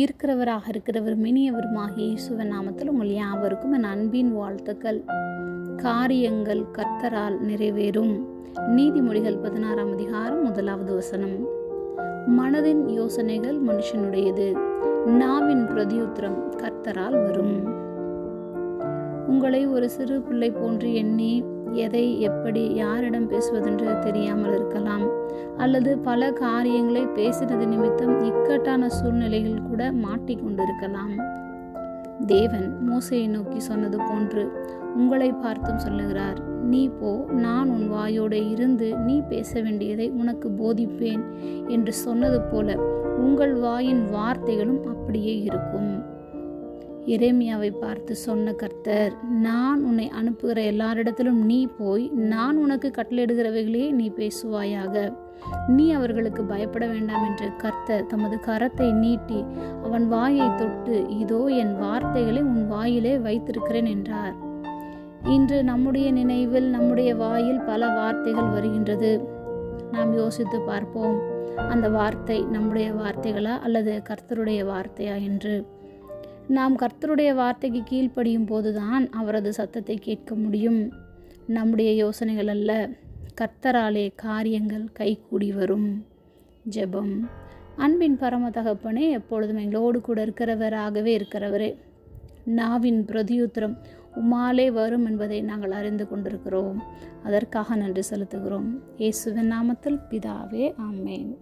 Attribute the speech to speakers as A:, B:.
A: இருக்கிறவராக இருக்கிறவர் இனியவருமாகிய இயேசுவன் நாமத்தில் உங்கள் யாவருக்கும் என் அன்பின் வாழ்த்துக்கள் காரியங்கள் கர்த்தரால் நிறைவேறும் நீதிமொழிகள் பதினாறாம் அதிகாரம் முதலாவது வசனம் மனதின் யோசனைகள் மனுஷனுடையது நாவின் பிரதியுத்திரம் கர்த்தரால் வரும் உங்களை ஒரு சிறு பிள்ளை போன்று எண்ணி எதை எப்படி யாரிடம் பேசுவதென்று தெரியாமல் இருக்கலாம் அல்லது பல காரியங்களை பேசுறது நிமித்தம் இக்கட்டான சூழ்நிலையில் கூட மாட்டிக்கொண்டிருக்கலாம் தேவன் மோசையை நோக்கி சொன்னது போன்று உங்களை பார்த்தும் சொல்லுகிறார் நீ போ நான் உன் வாயோடு இருந்து நீ பேச வேண்டியதை உனக்கு போதிப்பேன் என்று சொன்னது போல உங்கள் வாயின் வார்த்தைகளும் அப்படியே இருக்கும் எரேமியாவை பார்த்து சொன்ன கர்த்தர் நான் உன்னை அனுப்புகிற எல்லாரிடத்திலும் நீ போய் நான் உனக்கு கட்டளையிடுகிறவைகளே நீ பேசுவாயாக நீ அவர்களுக்கு பயப்பட வேண்டாம் என்று கர்த்தர் தமது கரத்தை நீட்டி அவன் வாயை தொட்டு இதோ என் வார்த்தைகளை உன் வாயிலே வைத்திருக்கிறேன் என்றார் இன்று நம்முடைய நினைவில் நம்முடைய வாயில் பல வார்த்தைகள் வருகின்றது நாம் யோசித்து பார்ப்போம் அந்த வார்த்தை நம்முடைய வார்த்தைகளா அல்லது கர்த்தருடைய வார்த்தையா என்று நாம் கர்த்தருடைய வார்த்தைக்கு கீழ்ப்படியும் போதுதான் அவரது சத்தத்தை கேட்க முடியும் நம்முடைய யோசனைகள் அல்ல கர்த்தராலே காரியங்கள் கைகூடி வரும் ஜெபம் அன்பின் பரம தகப்பனே எப்பொழுதும் எங்களோடு கூட இருக்கிறவராகவே இருக்கிறவரே நாவின் பிரதியுத்திரம் உமாலே வரும் என்பதை நாங்கள் அறிந்து கொண்டிருக்கிறோம் அதற்காக நன்றி செலுத்துகிறோம் இயேசுவின் நாமத்தில் பிதாவே ஆமேன்